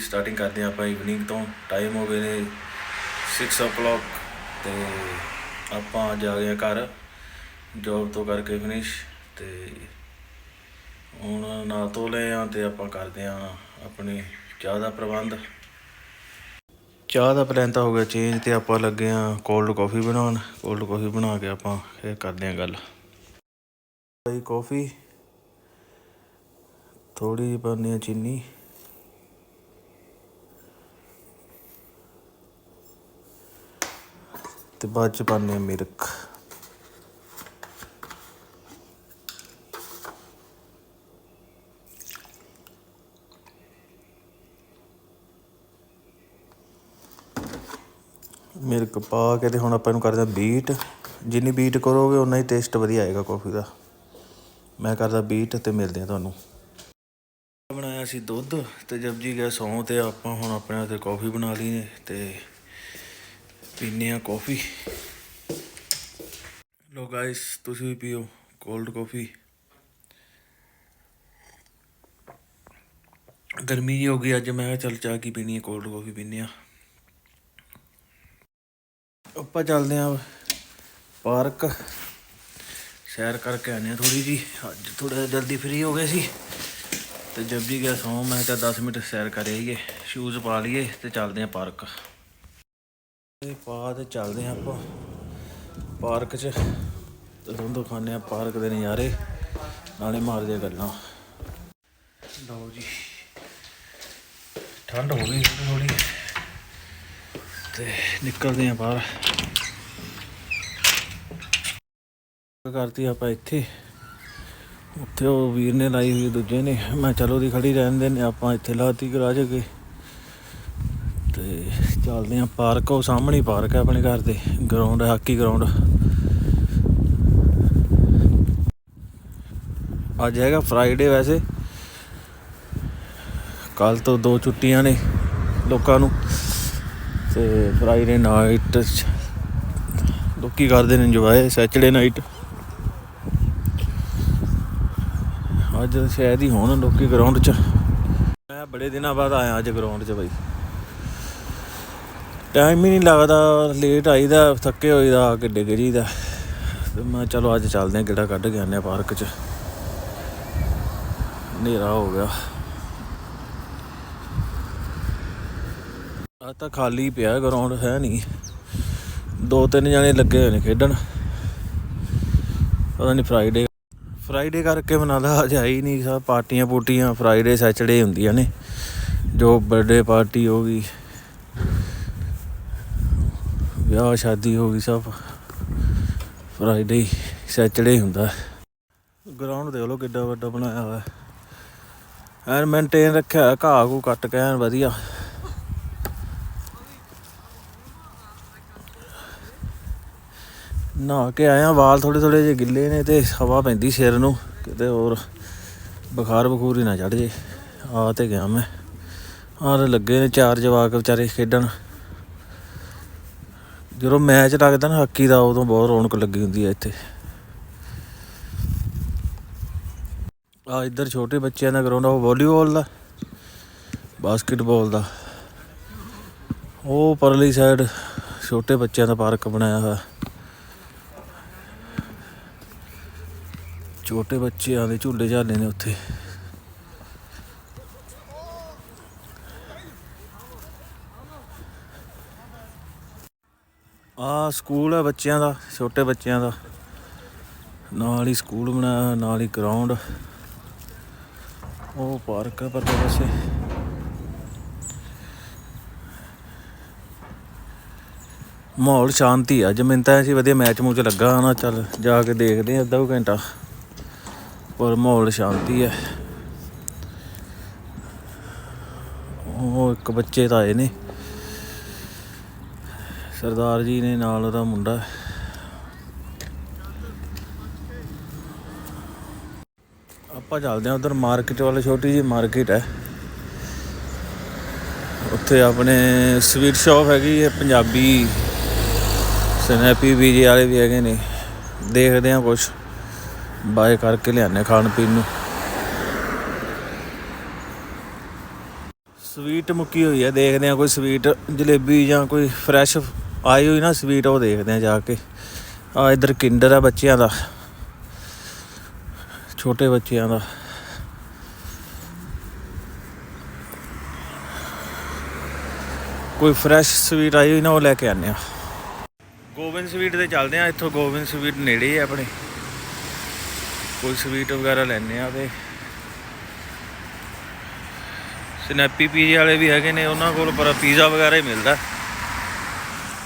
Starting ਕਰਦੇ ਹਾਂ ਆਪਾਂ ਇਵਨਿੰਗ ਤੋਂ। ਟਾਈਮ ਹੋ ਗਏ ਨੇ 6 o'clock ਤੇ ਆਪਾਂ ਅੱਜ ਆ ਗਏ ਹਾਂ ਘਰ ਜੋਬ ਤੋਂ ਕਰਕੇ ਫਿਨਿਸ਼ ਤੇ ਹੁਣ ਨਾ ਤੋਂ ਲਏ ਆ ਤੇ ਆਪਾਂ ਕਰਦੇ ਆ ਆਪਣੀ ਚਾਹ ਦਾ ਪ੍ਰਬੰਧ। ਚਾਹ ਦਾ ਪਲਾਨ ਤਾਂ ਹੋ ਗਿਆ ਚੇਂਜ ਤੇ ਆਪਾਂ ਲੱਗੇ ਆ ਕੋਲਡ ਕਾਫੀ ਬਣਾਉਣ। ਕੋਲਡ ਕਾਫੀ ਬਣਾ ਕੇ ਆਪਾਂ ਫੇਰ ਕਰਦੇ ਆ ਗੱਲ। ਭਾਈ ਕਾਫੀ ਥੋੜੀ ਜਿਹੀ ਪਾਉਂਦੇ ਆ ਚੀਨੀ। ਤੇ ਬਾਅਦ ਚ ਪਾਉਂਦੇ ਆ ਮਿਰਕ ਮਿਲਕ ਪਾ ਕੇ ਤੇ ਹੁਣ ਆਪਾਂ ਇਹਨੂੰ ਕਰਦੇ ਆ ਬੀਟ। ਜਿੰਨੀ ਬੀਟ ਕਰੋਗੇ ਉਨਾ ਹੀ ਟੇਸਟ ਵਧੀਆ ਆਏਗਾ ਕਾਫੀ ਦਾ। ਮੈਂ ਕਰਦਾ ਬੀਟ ਤੇ ਮਿਲਦੇ ਆ ਤੁਹਾਨੂੰ। ਬਣਾਇਆ ਸੀ ਦੁੱਧ ਤੇ ਜਪਜੀ ਗਿਆ ਸੌਂ ਤੇ ਆਪਾਂ ਹੁਣ ਆਪਣੇ ਤੇ ਕਾਫੀ ਬਣਾ ਲਈ ਨੇ ਤੇ ਪੀਨੇ ਆ ਕਾਫੀ ਲੋ ਗਾਇਸ ਤੁਸੀਂ ਵੀ ਪੀਓ ਕੋਲਡ ਕਾਫੀ ਗਰਮੀ ਜਿਹੀ ਹੋ ਗਈ ਅੱਜ, ਮੈਂ ਕਿਹਾ ਚੱਲ ਚਾਹ ਕੀ ਪੀਣੀ ਹੈ ਕੋਲਡ ਕਾਫੀ ਪੀਨੇ ਆ ਆਪਾਂ ਚੱਲਦੇ ਆ ਪਾਰਕ। ਸੈਰ ਕਰਕੇ ਆਨੇ ਆ ਥੋੜੀ ਜੀ ਅੱਜ ਥੋੜਾ ਜਲਦੀ ਫ੍ਰੀ ਹੋ ਗਏ ਸੀ। ਤੇ ਜਬ ਵੀ ਗਿਆ ਸੌਂ, ਮੈਂ ਕਿਹਾ 10 ਮਿੰਟ ਸੈਰ ਕਰ ਆਈਏ ਸ਼ੂਜ਼ ਪਾ ਲਈਏ ਤੇ ਚੱਲਦੇ ਆ ਪਾਰਕ। ਇਹ ਪਾ ਤੇ ਚੱਲਦੇ ਹਾਂ ਆਪਾਂ ਪਾਰਕ 'ਚ। ਤੇ ਦੋਨੋਂ ਖਾਣੇ ਆ ਪਾਰਕ ਦੇ ਨਜ਼ਾਰੇ, ਨਾਲੇ ਮਾਰਦੇ ਗੱਲਾਂ। ਲਓ ਜੀ। ਠੰਡ ਹੋ ਗਈ ਥੋੜੀ ਤੇ ਨਿਕਲਦੇ ਆ ਬਾਹਰ। ਕਰਤੀ ਆਪਾਂ ਇੱਥੇ। ਉੱਥੇ ਉਹ ਵੀਰ ਨੇ ਲਾਈ ਹੋਈ ਦੂਜੇ ਨੇ। ਮੈਂ ਚਲੋ ਦੀ ਖੜੀ ਰਹਿਣ ਦੇ ਨੇ ਆਪਾਂ ਇੱਥੇ ਲਾਤੀ ਗਰਾਜ ਅੱਗੇ ਤੇ ਚੱਲਦੇ ਆ ਪਾਰਕ, ਉਹ ਸਾਹਮਣੇ ਪਾਰਕ ਹੈ ਆਪਣੇ ਘਰ ਦੇ ਗਰਾਊਂਡ ਹਾਕੀ ਗਰਾਊਂਡ ਅੱਜ ਹੈਗਾ ਫਰਾਈਡੇ ਵੈਸੇ। ਕੱਲ ਤੋਂ ਦੋ ਛੁੱਟੀਆਂ ਨੇ ਲੋਕਾਂ ਨੂੰ, ਤੇ ਫਰਾਈਡੇ ਨਾਈਟ ਲੋਕੀ ਕਰਦੇ ਨੇ ਇੰਜੋਏ ਸੈਚਰਡੇ ਨਾਈਟ ਅੱਜ ਸ਼ਾਇਦ ਹੀ ਹੋਣ ਲੋਕੀ ਗਰਾਊਂਡ 'ਚ। ਮੈਂ ਬੜੇ ਦਿਨਾਂ ਬਾਅਦ ਆਇਆ ਅੱਜ ਗਰਾਊਂਡ 'ਚ ਬਾਈ। ਟਾਈਮ ਹੀ ਨਹੀਂ ਲੱਗਦਾ ਲੇਟ ਆਈਦਾ, ਥੱਕੇ ਹੋਈਦਾ, ਆ ਕੇ ਡਿੱਗ ਜੀਦਾ ਤੇ ਮੈਂ ਚਲੋ ਅੱਜ ਚੱਲਦੇ ਆ ਗੇੜਾ ਕੱਢ ਕੇ ਆਨੇ ਆ ਪਾਰਕ 'ਚ। ਹਨੇਰਾ ਹੋ ਗਿਆ। ਆ ਤਾਂ ਖਾਲੀ ਪਿਆ ਗਰਾਊਂਡ ਹੈ ਨਹੀਂ। ਦੋ ਤਿੰਨ ਜਣੇ ਲੱਗੇ ਹੋਏ ਨੇ ਖੇਡਣ। ਪਤਾ ਨਹੀਂ ਫਰਾਈਡੇ ਫਰਾਈਡੇ ਕਰਕੇ ਮਨਾਦਾ ਅੱਜ ਆਈ ਨਹੀਂ। ਸਭ ਪਾਰਟੀਆਂ ਪੂਟੀਆਂ ਫਰਾਈਡੇ ਸੈਚਰਡੇ ਹੁੰਦੀਆਂ ਨੇ। ਜੋ ਬਰਥਡੇ ਪਾਰਟੀ ਹੋ ਗਈ ਵਿਆਹ, ਸ਼ਾਦੀ ਹੋ ਗਈ ਸਭ। ਫਰਾਈਡੇ ਸੈਚਰਡੇ ਹੁੰਦਾ। ਗਰਾਊਂਡ ਦੇਖ ਲਓ ਕਿੱਡਾ ਵੱਡਾ ਬਣਾਇਆ ਹੋਇਆ। ਐਨ ਮੇਨਟੇਨ ਰੱਖਿਆ ਘਾਹ ਘੂ ਕੱਟ ਕੇ, ਐਨ ਵਧੀਆ। ਨਹਾ ਕੇ ਆਇਆ ਵਾਲ ਥੋੜੇ ਥੋੜੇ ਜਿਹੇ ਗਿੱਲੇ ਨੇ ਤੇ ਹਵਾ ਪੈਂਦੀ ਸਿਰ ਨੂੰ, ਕਿਤੇ ਹੋਰ ਬੁਖਾਰ ਬਖੂਰ ਹੀ ਨਾ ਚੜ ਜੇ ਆ ਤੇ ਗਿਆ ਮੈਂ। ਆਹ ਲੱਗੇ ਨੇ ਚਾਰ ਜਵਾਕ ਵਿਚਾਰੇ ਖੇਡਣ। ਜਦੋਂ ਮੈਚ ਲੱਗਦਾ ਨਾ ਹਾਕੀ ਦਾ, ਉਦੋਂ ਬਹੁਤ ਰੌਣਕ ਲੱਗੀ ਹੁੰਦੀ ਹੈ ਇੱਥੇ। ਆ ਇੱਧਰ ਛੋਟੇ ਬੱਚਿਆਂ ਦਾ ਗਰਾਊਂਡ ਆ, ਉਹ ਵਾਲੀਬਾਲ ਦਾ, ਬਾਸਕਟਬਾਲ ਦਾ। ਉਹ ਪਰਲੀ ਸਾਈਡ ਛੋਟੇ ਬੱਚਿਆਂ ਦਾ ਪਾਰਕ ਬਣਾਇਆ ਹੋਇਆ। ਛੋਟੇ ਬੱਚਿਆਂ ਦੇ ਝੂਲੇ ਝਾਲੇ ਨੇ ਉੱਥੇ। ਆ ਸਕੂਲ ਹੈ ਬੱਚਿਆਂ ਦਾ, ਛੋਟੇ ਬੱਚਿਆਂ ਦਾ। ਨਾਲ ਹੀ ਸਕੂਲ ਬਣਾਇਆ, ਨਾਲ ਹੀ ਗਰਾਊਂਡ ਉਹ ਪਾਰਕ ਹੈ ਪਰਲੇ ਪਾਸੇ। ਮਾਹੌਲ ਸ਼ਾਂਤੀ ਆ ਜਮਿੰਨ ਤਾਂ ਸੀ ਵਧੀਆ ਮੈਚ ਮੂਚ ਲੱਗਾ ਨਾ, ਚੱਲ ਜਾ ਕੇ ਦੇਖਦੇ ਆ ਅੱਧਾ ਘੰਟਾ। ਪਰ ਮਾਹੌਲ ਸ਼ਾਂਤੀ ਹੈ ਉਹ ਇੱਕ ਬੱਚੇ ਤਾਂ ਆਏ ਨੇ। ਸਰਦਾਰ ਜੀ ਨੇ ਨਾਲ ਉਹਦਾ ਮੁੰਡਾ। ਆਪਾਂ ਚੱਲਦੇ ਹਾਂ ਉਧਰ ਮਾਰਕੀਟ ਵਾਲੇ, ਛੋਟੀ ਜੀ ਮਾਰਕੀਟ ਹੈ। ਉੱਥੇ ਆਪਣੇ ਸਵੀਟ ਸ਼ਾਪ ਹੈਗੀ ਹੈ, ਪੰਜਾਬੀ ਸਨੈਪੀ ਵੀਜੇ ਵਾਲੇ ਵੀ ਹੈਗੇ ਨੇ। ਦੇਖਦੇ ਆ ਕੁਛ। ਬਾਏ ਕਰਕੇ ਲਿਆਨੇ ਖਾਣ ਪੀਣ ਨੂੰ। ਸਵੀਟ ਮੁੱਕੀ ਹੋਈ ਹੈ, ਦੇਖਦੇ ਆ ਕੋਈ ਸਵੀਟ, ਜਲੇਬੀ ਜਾਂ ਕੋਈ ਫਰੈਸ਼ ਆਈ ਹੋਈ ਨਾ ਸਵੀਟ ਉਹ ਦੇਖਦੇ ਆ ਜਾ ਕੇ। ਆ ਇਧਰ ਕਿੰਡਰ ਆ ਬੱਚਿਆਂ ਦਾ। ਛੋਟੇ ਬੱਚਿਆਂ ਦਾ। ਕੋਈ ਫਰੈਸ਼ ਸਵੀਟ ਆਈ ਹੋਈ ਨਾ ਉਹ ਲੈ ਕੇ ਆਨੇ ਆ। ਗੋਬਿੰਦ ਸਵੀਟ ਤੇ ਚੱਲਦੇ ਆ। ਇੱਥੋਂ ਗੋਬਿੰਦ ਸਵੀਟ ਨੇੜੇ ਹੀ ਆ ਆਪਣੇ। ਕੋਈ ਸਵੀਟ ਵਗੈਰਾ ਲੈਣੇ ਆ ਤੇ। ਸਨੈਪੀ ਪੀਜ਼ੇ ਵਾਲੇ ਵੀ ਹੈਗੇ ਨੇ ਉਹਨਾਂ ਕੋਲ, ਪਰ ਪੀਜ਼ਾ ਵਗੈਰਾ ਹੀ ਮਿਲਦਾ।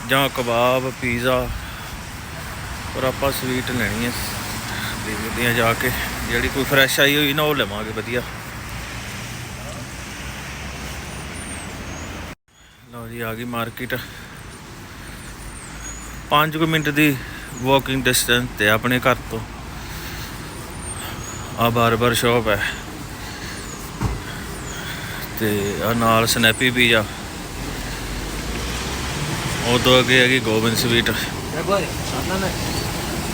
ਜਾਂ ਕਬਾਬ, ਪੀਜ਼ਾ, ਪਰ ਆਪਾਂ ਸਵੀਟ ਲੈਣੀ ਹੈ ਦੇਖਦੇ ਆ ਜਾ ਕੇ। ਜਿਹੜੀ ਕੋਈ ਫਰੈਸ਼ ਆਈ ਹੋਈ ਨਾ, ਉਹ ਲਵਾਂਗੇ, ਵਧੀਆ। ਲਓ ਜੀ, ਆ ਗਈ ਮਾਰਕੀਟ 5 ਮਿੰਟ ਦੀ ਵਾਕਿੰਗ ਡਿਸਟੈਂਸ ਤੇ ਆਪਣੇ ਘਰ ਤੋਂ। ਆ ਬਾਰਬਰ ਸ਼ਾਪ ਹੈ। ਤੇ ਆ ਨਾਲ ਸਨੈਪੀ ਪੀਜ਼ਾ ਉਹ ਤੋਂ ਅੱਗੇ ਹੈਗੀ ਗੋਬਿੰਦ ਸਵੀਟ।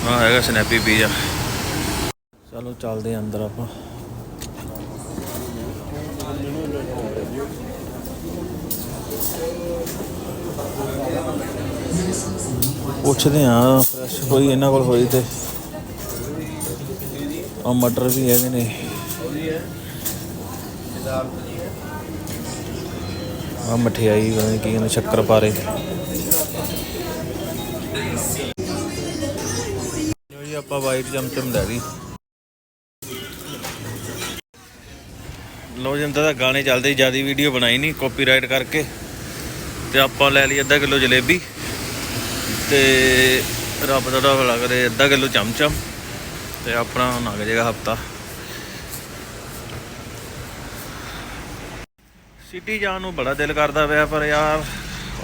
ਆ ਹੈਗਾ ਸਨੈਪੀ ਪੀਜ਼ਾ। ਚਲੋ ਚੱਲਦੇ ਆਂ ਅੰਦਰ ਆਪਾਂ। ਪੁੱਛਦੇ ਆ ਫਰੈਸ਼ ਕੋਈ ਇਹਨਾਂ ਕੋਲ ਹੋਈ ਤੇ। ਆ ਮਟਰ ਵੀ ਹੈਗੇ ਨੇ। ਆ ਮਠਿਆਈ, ਪਤਾ ਨੀ ਕੀ ਕਹਿੰਦੇ, ਸ਼ੱਕਰ ਲਓ ਜੀ, ਆਪਾਂ ਵਾਈਟ ਚਮਚਮ ਲੈ ਲਈ। ਲੋ ਜਿੰਦਾ ਦਾ ਗਾਣੇ ਚੱਲਦੇ ਜਿਆਦੀ ਵੀਡੀਓ ਬਣਾਈ ਨਹੀਂ ਕਾਪੀਰਾਈਟ ਕਰਕੇ। ਤੇ ਆਪਾਂ ਲੈ ਲਈ ਅੱਧਾ ਕਿਲੋ ਜਲੇਬੀ। ਤੇ ਰੱਬ ਦਾ ਭਲਾ ਕਰੇ ਅੱਧਾ ਕਿਲੋ ਚਮਚਮ। ਤੇ ਆਪਣਾ ਹੁਣ ਲੰਘ ਜਾਏਗਾ ਹਫਤਾ। ਸਿਟੀ ਜਾਣ ਨੂੰ ਬੜਾ ਦਿਲ ਕਰਦਾ ਪਿਆ, ਪਰ ਯਾਰ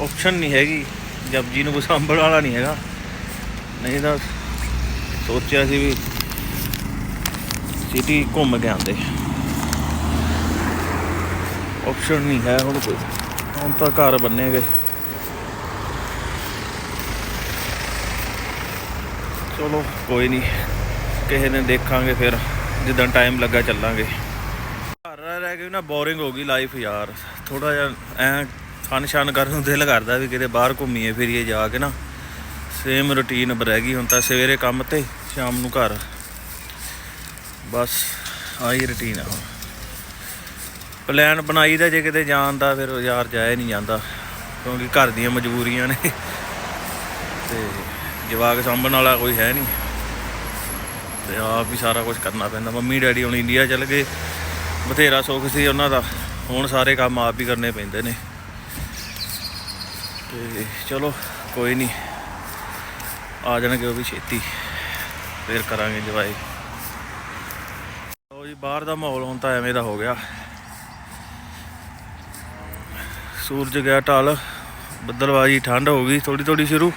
ਆਪਸ਼ਨ ਨਹੀਂ ਹੈਗੀ। ਜਪਜੀ ਨੂੰ ਕੋਈ ਸਾਂਭਣ ਵਾਲਾ ਨਹੀਂ ਹੈਗਾ। ਨਹੀਂ ਤਾਂ ਸੋਚਿਆ ਸੀ ਵੀ ਸਿਟੀ ਘੁੰਮ ਕੇ ਆਂਦੇ ਆਪਸ਼ਨ ਨਹੀਂ ਹੈ ਹੁਣ ਕੋਈ। ਹੁਣ ਤਾਂ ਘਰ ਬੰਨੇ ਗਏ ਚਲੋ ਕੋਈ ਨਹੀਂ। ਕਿਸੇ ਨੇ ਦੇਖਾਂਗੇ ਫਿਰ, ਜਿੱਦਾਂ ਟਾਈਮ ਲੱਗਾ ਚੱਲਾਂਗੇ। ਘਰ ਨਾ ਬੋਰਿੰਗ ਹੋ ਗਈ ਲਾਈਫ ਯਾਰ। ਥੋੜਾ ਜਿਹਾ ਐ ਫਨ ਸ਼ਨ ਕਰਨ ਨੂੰ ਦਿਲ ਕਰਦਾ ਵੀ ਕਿਤੇ ਬਾਹਰ ਘੁੰਮੀਏ ਫਿਰੀਏ ਜਾ ਕੇ ਨਾ। ਸੇਮ ਰੁਟੀਨ ਰਹਿ ਗਈ ਹੁਣ ਤਾਂ ਸਵੇਰੇ ਕੰਮ ਤੇ, ਸ਼ਾਮ ਨੂੰ ਘਰ। ਬਸ ਆਹੀ ਰੁਟੀਨ ਆ ਹੁਣ। ਪਲਾਨ ਬਣਾਈਦਾ ਜੇ ਕਿਤੇ ਜਾਣ ਦਾ, ਫਿਰ ਯਾਰ ਜਾਇਆ ਨਹੀਂ ਜਾਂਦਾ। ਕਿਉਂਕਿ ਘਰ ਦੀਆਂ ਮਜਬੂਰੀਆਂ ਨੇ। ਤੇ ਜਵਾਕ ਸਾਂਭਣ ਵਾਲਾ ਕੋਈ ਹੈ ਨਹੀਂ। ਤੇ ਆਪ ਹੀ ਸਾਰਾ ਕੁਝ ਕਰਨਾ ਪੈਂਦਾ। ਮੰਮੀ, ਡੈਡੀ ਹੁਣ ਇੰਡੀਆ ਚਲ ਗਏ। ਬਥੇਰਾ ਸੁੱਖ ਸੀ ਉਹਨਾਂ ਦਾ। ਹੁਣ ਸਾਰੇ ਕੰਮ ਆਪ ਹੀ ਕਰਨੇ ਪੈਂਦੇ ਨੇ। ਤੇ ਚਲੋ, ਕੋਈ ਨਹੀਂ ਆ ਜਾਣਗੇ ਉਹ ਵੀ ਛੇਤੀ। ਫੇਰ ਕਰਾਂਗੇ ਜਵਾਈ। ਲਓ ਜੀ, ਬਾਹਰ ਦਾ ਮਾਹੌਲ ਹੁਣ ਤਾਂ ਐਵੇਂ ਦਾ ਹੋ ਗਿਆ। ਸੂਰਜ ਗਿਆ ਢਲ। ਬੱਦਲਬਾਜੀ ਠੰਡ ਹੋ ਗਈ ਥੋੜੀ ਥੋੜੀ ਸ਼ੁਰੂ।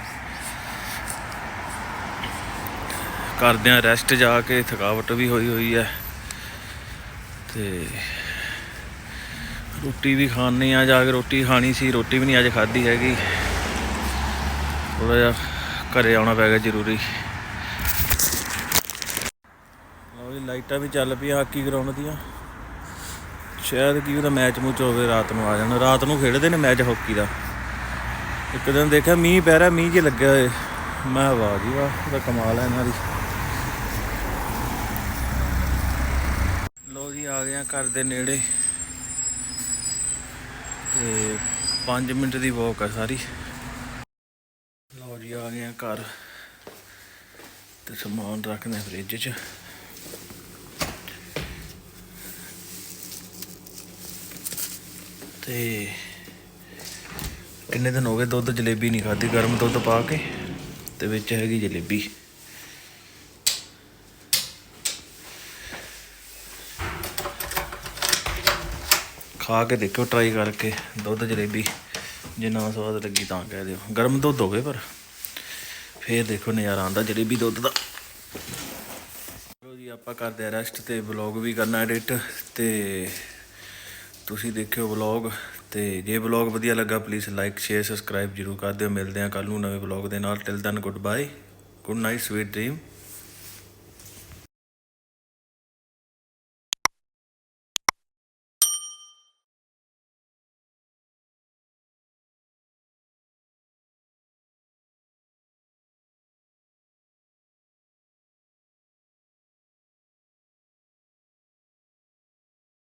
ਕਰਦੇ ਆ ਰੈਸਟ ਜਾ ਕੇ ਥਕਾਵਟ ਵੀ ਹੋਈ ਹੋਈ ਹੈ। ਤੇ ਰੋਟੀ ਵੀ ਖਾਣੇ ਆ ਜਾ ਕੇ ਰੋਟੀ ਖਾਣੀ ਸੀ, ਰੋਟੀ ਵੀ ਨਹੀਂ ਅੱਜ ਖਾਧੀ ਹੈਗੀ। ਥੋੜਾ ਜਿਹਾ ਘਰੇ ਆਉਣਾ ਪੈ ਗਿਆ ਜ਼ਰੂਰੀ। ਲਓ ਜੀ, ਲਾਈਟਾਂ ਵੀ ਚੱਲ ਪਈਆਂ ਹਾਕੀ ਗਰਾਊਂਡ ਦੀਆਂ। ਸ਼ਾਇਦ ਕੀ ਉਹਦਾ ਮੈਚ ਮੂਚ ਹੋਵੇ, ਰਾਤ ਨੂੰ ਆ ਜਾਣਾ। ਰਾਤ ਨੂੰ ਖੇਡਦੇ ਨੇ ਮੈਚ ਹਾਕੀ ਦਾ। ਇੱਕ ਦਿਨ ਦੇਖਿਆ, ਮੀਂਹ ਪੈ ਰਿਹਾ, ਮੀਂਹ ਜੇ ਲੱਗਿਆ ਹੋਏ। ਮੈਂ ਵਾਹ ਜੀ ਵਾਹ ਉਹਦਾ ਕਮਾਲ ਹੈ ਇਹਨਾਂ ਦੀ। ਲਓ ਜੀ, ਆ ਗਏ ਆ ਘਰ ਦੇ ਨੇੜੇ। ਤੇ 5 ਮਿੰਟ ਦੀ ਵਾਕ ਆ ਸਾਰੀ। ਲਓ ਜੀ, ਆ ਗਏ ਆ ਘਰ। ਤੇ ਸਮਾਨ ਰੱਖਦੇ ਫ੍ਰਿਜ 'ਚ। ਤੇ ਕਿੰਨੇ ਦਿਨ ਹੋ ਗਏ ਦੁੱਧ ਜਲੇਬੀ ਨਹੀਂ ਖਾਧੀ? ਗਰਮ ਦੁੱਧ ਪਾ ਕੇ ਤੇ ਵਿੱਚ ਹੈਗੀ ਜਲੇਬੀ। ਖਾ ਕੇ ਦੇਖਿਓ ਟਰਾਈ ਕਰਕੇ, ਦੁੱਧ ਜਲੇਬੀ, ਜੇ ਨਾ ਸਵਾਦ ਲੱਗੀ ਤਾਂ ਕਹਿ ਦਿਓ। ਗਰਮ ਦੁੱਧ ਹੋਵੇ ਪਰ, ਫੇਰ ਦੇਖੋ ਨਜ਼ਾਰਾ ਆਉਂਦਾ ਜਲੇਬੀ ਦੁੱਧ ਦਾ। ਚਲੋ ਜੀ, ਆਪਾਂ ਕਰਦੇ ਆ ਰੈਸਟ ਤੇ ਵਲੌਗ ਵੀ ਕਰਨਾ ਐਡਿਟ ਤੇ ਤੁਸੀਂ ਦੇਖਿਓ ਵਲੌਗ ਤੇ ਜੇ ਵਲੌਗ ਵਧੀਆ ਲੱਗਾ ਪਲੀਜ਼ ਲਾਈਕ ਸ਼ੇਅਰ ਸਬਸਕ੍ਰਾਈਬ ਜਰੂਰ ਕਰ ਦਿਓ। ਮਿਲਦੇ ਆ ਕੱਲ ਨੂੰ ਨਵੇਂ ਵਲੌਗ ਦੇ ਨਾਲ। Till then good bye good night sweet dream